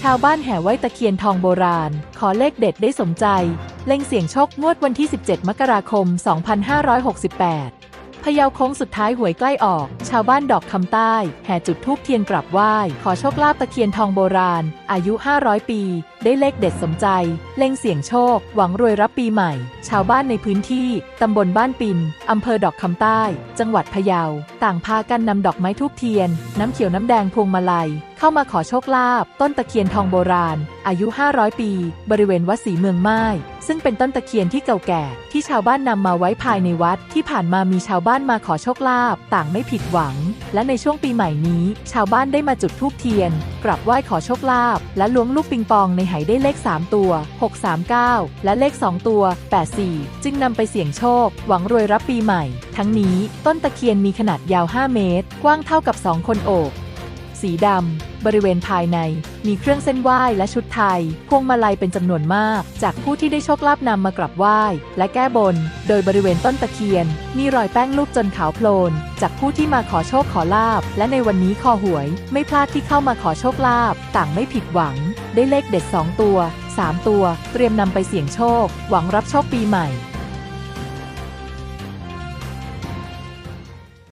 ชาวบ้านแห่ไหว้ตะเคียนทองโบราณ ขอเลขเด็ดได้สมใจ เล็งเสี่ยงโชคงวดวันที่ 17 มกราคม 2568พะเยาโค้งสุดท้ายหวยใกล้ออก ชาวบ้านดอกคำใต้ แห่จุดธูปเทียนกราบไหว้ ขอโชคลาภตะเคียนทองโบราณ อายุ 500 ปี ได้เลขเด็ดสมใจ เล็งเสี่ยงโชค หวังรวยรับปีใหม่ ชาวบ้านในพื้นที่ตำบลบ้านปินอำเภอดอกคำใต้ จังหวัดพะเยา ต่างพากันนำดอกไม้ทูบเทียน น้ำเขียวน้ำแดงพวงมาลัยเข้ามาขอโชคลาภต้นตะเคียนทองโบราณ อายุ 500 ปี บริเวณวัดศรีเมืองไม้ซึ่งเป็นต้นตะเคียนที่เก่าแก่ ที่ชาวบ้านนำมาไว้ภายในวัด ที่ผ่านมามีชาวบ้านมาขอโชคลาภต่างไม่ผิดหวัง และในช่วงปีใหม่นี้ ชาวบ้านได้มาจุดธูปเทียน กราบไหว้ขอโชคลาภและล้วงลูกปิงปองในไหได้เลข 3 ตัว 639 และเลข 2 ตัว 84 จึงนำไปเสี่ยงโชค หวังรวยรับปีใหม่ ทั้งนี้ต้นตะเคียนมีขนาดยาว 5 เมตร กว้างเท่ากับ 2 คนโอบ สีดำ บริเวณภายใน มีเครื่องเส้นไหว้และชุดไทย พวงมาลัยเป็นจำนวนมาก จากผู้ที่ได้โชคลาภนำมากราบไหว้ และแก้บน โดยบริเวณต้นตะเคียน มีรอยแป้งรูปจนขาวโพลน จากผู้ที่มาขอโชคขอลาบ และในวันนี้คอหวย ไม่พลาดที่เข้ามาขอโชคลาภต่างไม่ผิดหวัง ได้เลขเด็ด 2 ตัว 3 ตัว เตรียมนำไปเสี่ยงโชค หวังรับโชคปีใหม่